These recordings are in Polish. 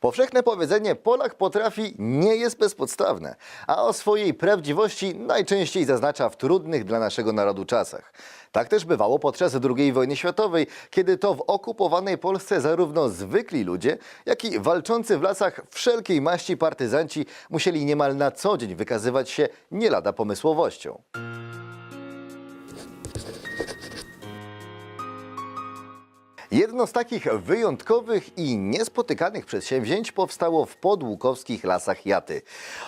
Powszechne powiedzenie Polak potrafi nie jest bezpodstawne, a o swojej prawdziwości najczęściej zaznacza w trudnych dla naszego narodu czasach. Tak też bywało podczas II wojny światowej, kiedy to w okupowanej Polsce zarówno zwykli ludzie, jak i walczący w lasach wszelkiej maści partyzanci musieli niemal na co dzień wykazywać się nie lada pomysłowością. Jedno z takich wyjątkowych i niespotykanych przedsięwzięć powstało w podłukowskich lasach Jaty.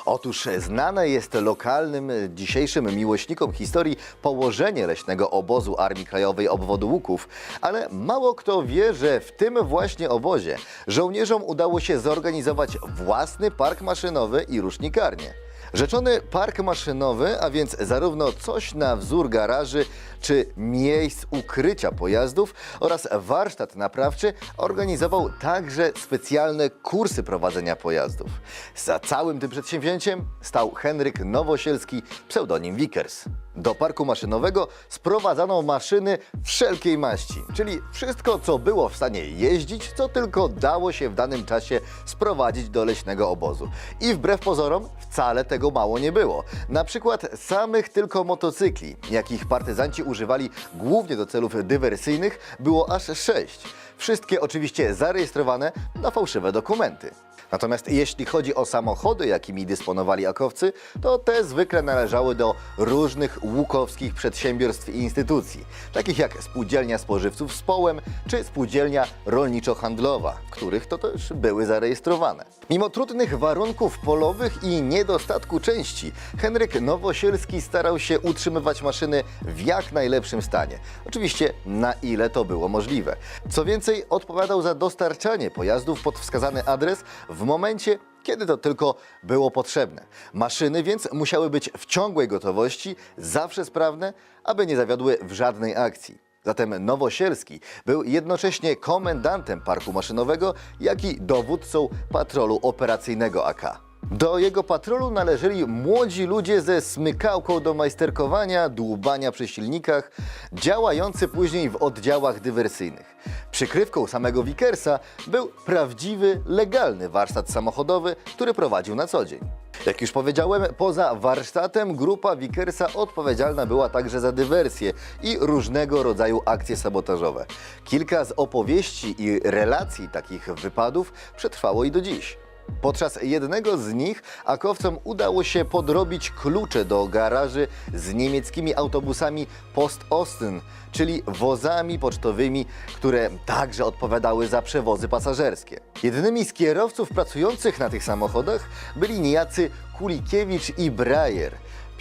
Otóż znane jest lokalnym dzisiejszym miłośnikom historii położenie leśnego obozu Armii Krajowej obwodu Łuków, ale mało kto wie, że w tym właśnie obozie żołnierzom udało się zorganizować własny park maszynowy i rusznikarnię. Rzeczony park maszynowy, a więc zarówno coś na wzór garaży czy miejsc ukrycia pojazdów oraz warsztat naprawczy organizował także specjalne kursy prowadzenia pojazdów. Za całym tym przedsięwzięciem stał Henryk Nowosielski, pseudonim Vickers. Do parku maszynowego sprowadzano maszyny wszelkiej maści, czyli wszystko, co było w stanie jeździć, co tylko dało się w danym czasie sprowadzić do leśnego obozu. I wbrew pozorom wcale tego mało nie było. Na przykład samych tylko motocykli, jakich partyzanci używali głównie do celów dywersyjnych, było aż sześć. Wszystkie oczywiście zarejestrowane na fałszywe dokumenty. Natomiast jeśli chodzi o samochody, jakimi dysponowali akowcy, to te zwykle należały do różnych łukowskich przedsiębiorstw i instytucji, takich jak Spółdzielnia Spożywców z Połem czy Spółdzielnia Rolniczo-Handlowa, w których to też były zarejestrowane. Mimo trudnych warunków polowych i niedostatku części, Henryk Nowosielski starał się utrzymywać maszyny w jak najlepszym stanie. Oczywiście na ile to było możliwe. Co więcej, odpowiadał za dostarczanie pojazdów pod wskazany adres w momencie, kiedy to tylko było potrzebne. Maszyny więc musiały być w ciągłej gotowości, zawsze sprawne, aby nie zawiodły w żadnej akcji. Zatem Nowosielski był jednocześnie komendantem parku maszynowego, jak i dowódcą patrolu operacyjnego AK. Do jego patrolu należeli młodzi ludzie ze smykałką do majsterkowania, dłubania przy silnikach, działający później w oddziałach dywersyjnych. Przykrywką samego Vickersa był prawdziwy, legalny warsztat samochodowy, który prowadził na co dzień. Jak już powiedziałem, poza warsztatem grupa Vickersa odpowiedzialna była także za dywersje i różnego rodzaju akcje sabotażowe. Kilka z opowieści i relacji takich wypadów przetrwało i do dziś. Podczas jednego z nich akowcom udało się podrobić klucze do garaży z niemieckimi autobusami Post-Osten, czyli wozami pocztowymi, które także odpowiadały za przewozy pasażerskie. Jednymi z kierowców pracujących na tych samochodach byli niejacy Kulikiewicz i Brajer.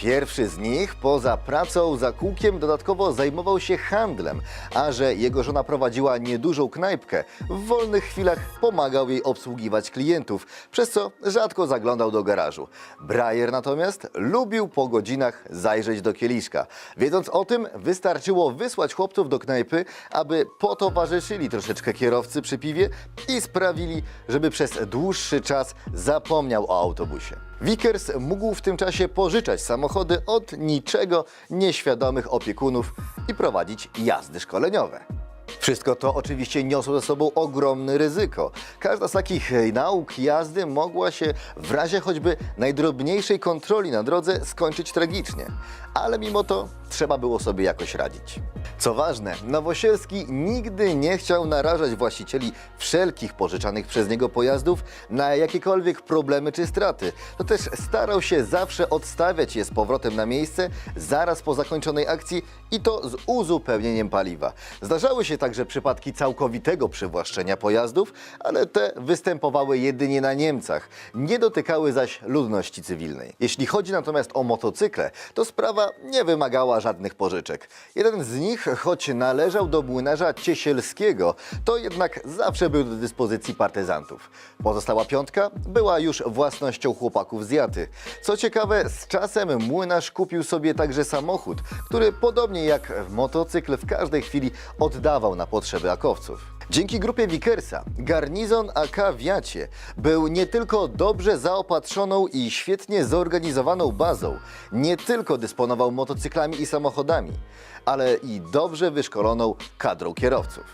Pierwszy z nich poza pracą za kółkiem dodatkowo zajmował się handlem, a że jego żona prowadziła niedużą knajpkę, w wolnych chwilach pomagał jej obsługiwać klientów, przez co rzadko zaglądał do garażu. Brajer natomiast lubił po godzinach zajrzeć do kieliszka. Wiedząc o tym, wystarczyło wysłać chłopców do knajpy, aby potowarzyszyli troszeczkę kierowcy przy piwie i sprawili, żeby przez dłuższy czas zapomniał o autobusie. Vickers mógł w tym czasie pożyczać samochody od niczego nieświadomych opiekunów i prowadzić jazdy szkoleniowe. Wszystko to oczywiście niosło ze sobą ogromne ryzyko. Każda z takich e, nauk jazdy mogła się w razie choćby najdrobniejszej kontroli na drodze skończyć tragicznie. Ale mimo to trzeba było sobie jakoś radzić. Co ważne, Nowosielski nigdy nie chciał narażać właścicieli wszelkich pożyczanych przez niego pojazdów na jakiekolwiek problemy czy straty. To też starał się zawsze odstawiać je z powrotem na miejsce zaraz po zakończonej akcji i to z uzupełnieniem paliwa. Zdarzały się także przypadki całkowitego przywłaszczenia pojazdów, ale te występowały jedynie na Niemcach, nie dotykały zaś ludności cywilnej. Jeśli chodzi natomiast o motocykle, to sprawa nie wymagała żadnych pożyczek. Jeden z nich, choć należał do młynarza Ciesielskiego, to jednak zawsze był do dyspozycji partyzantów. Pozostała piątka była już własnością chłopaków z Jaty. Co ciekawe, z czasem młynarz kupił sobie także samochód, który podobnie jak motocykl w każdej chwili oddawał na potrzeby akowców. Dzięki grupie Vickersa garnizon AK w Jacie był nie tylko dobrze zaopatrzoną i świetnie zorganizowaną bazą, nie tylko dysponował motocyklami i samochodami, ale i dobrze wyszkoloną kadrą kierowców.